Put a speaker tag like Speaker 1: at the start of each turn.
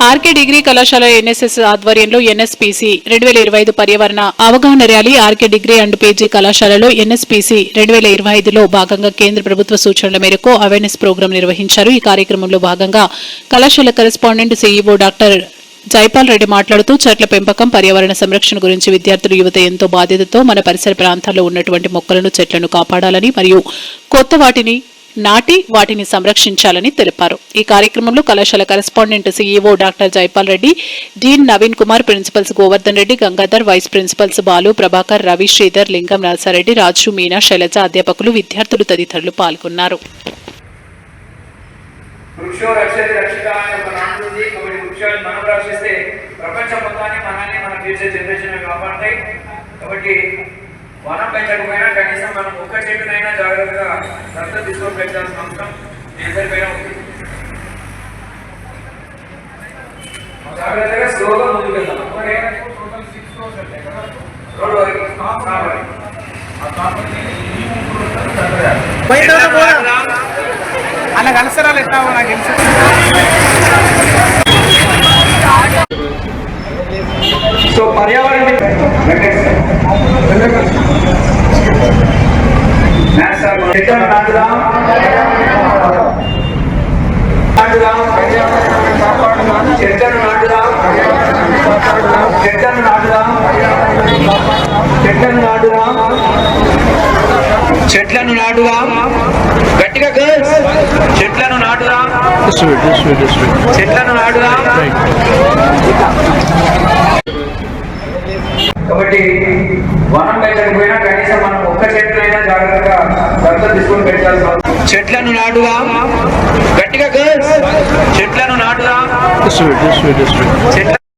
Speaker 1: RK degree కళాశాల NSS ఆధ్వర్యంలో ఎన్ఎస్పిసి రెండు వేల ఇరవై ఐదు పర్యావరణ అవగాహన rally RK degree and PG కళాశాలలో ఎన్ఎస్పిసి రెండు వేల ఇరవై ఐదులో భాగంగా కేంద్ర ప్రభుత్వ సూచనల మేరకు అవేర్నెస్ ప్రోగ్రాం నిర్వహించారు. ఈ కార్యక్రమంలో భాగంగా కళాశాల correspondent CEO doctor Jaipal Reddy మాట్లాడుతూ చెట్ల పెంపకం పర్యావరణ సంరక్షణ గురించి విద్యార్థులు యువత ఎంతో బాధ్యతతో మన పరిసర ప్రాంతాల్లో ఉన్నటువంటి మొక్కలను చెట్లను కాపాడాలని మరియు కొత్త వాటిని నాటి వాటిని సంరక్షించాలని తెలిపారు. ఈ కార్యక్రమంలో కళాశాల correspondent CEO doctor Jaipal Reddy dean Naveen Kumar principals Govardhan Reddy Gangadhar vice principals Balu Prabhakar Ravi Sridhar Lingam Narasareddy Raju Meena Sailaja అధ్యాపకులు విద్యార్థులు తదితరులు పాల్గొన్నారు.
Speaker 2: వృక్షో రక్షతి రక్షిత అనే ఒక నాటి ఉంది కాబట్టి వృక్షాన్ని మనం రక్షిస్తే ప్రపంచం మొత్తాన్ని మనల్ని మన ఫ్యూచర్ జనరేషన్ కాపాడతాయి. కాబట్టి వనం పెంచకపోయినా కనీసం మనం ఒక్క చెట్టునైనా దత్త తీసుకొని పెట్టాల్సిన అవసరం అందరిపైన ఉంది జాగ్రత్తగా స్లోగా ముందుకు వెళ్దాం రోడ్ వరకు స్టాప్
Speaker 3: బయట అన్న కలుస్తారా ఎట్లా నాకు
Speaker 2: సో పర్యావరణ చెట్లను నాటుదాం నాటుదాం చెట్లను నాటుదాం? చెట్లను నాటుదాం? చెట్లను నాటుదాం? చెట్లను నాటుదాం? గట్టిగా గర్ల్స్ చెట్లను నాటుదాం. చెట్లను నాటుదాం? కాబట్టి వనం పెంచకపోయినా కనీసం మనం ఒక్క చెట్లైనా జాగ్రత్తగా దత్తత తీసుకొని పెట్టాల్సిన. చెట్లను నాటుదాం? గట్టిగా girls Just do
Speaker 4: it, just do it, just do
Speaker 2: it.